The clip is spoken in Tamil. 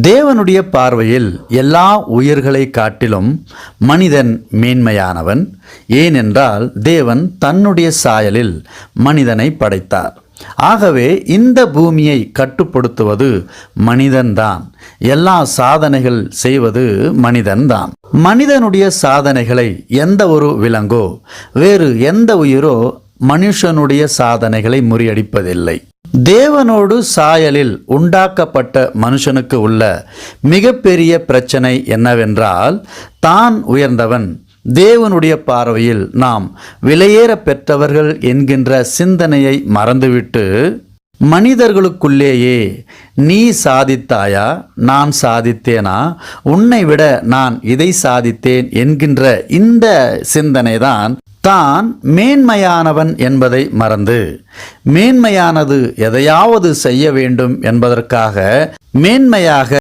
தேவனுடைய பார்வையில் எல்லா உயிர்களை காட்டிலும் மனிதன் மேன்மையானவன். ஏனென்றால் தேவன் தன்னுடைய சாயலில் மனிதனை படைத்தார். ஆகவே இந்த பூமியை கட்டுப்படுத்துவது மனிதன்தான். எல்லா சாதனைகள் செய்வது மனிதன்தான். மனிதனுடைய சாதனைகளை எந்த ஒரு விலங்கோ வேறு எந்த உயிரோ மனுஷனுடைய சாதனைகளை முறியடிப்பதில்லை. தேவனோடு சாயலில் உண்டாக்கப்பட்ட மனுஷனுக்கு உள்ள மிகப்பெரிய பிரச்சனை என்னவென்றால் தான் உயர்ந்தவன். தேவனுடைய பார்வையில் நாம் விலையேற பெற்றவர்கள் என்கின்ற சிந்தனையை மறந்துவிட்டு மனிதர்களுக்குள்ளேயே நீ சாதித்தாயா? நான் சாதித்தேனா? உன்னை விட நான் இதை சாதித்தேன் என்கின்ற இந்த சிந்தனைதான் தான் மேன்மையானவன் என்பதை மறந்து மேன்மையானது எதையாவது செய்ய வேண்டும் என்பதற்காக மேன்மையாக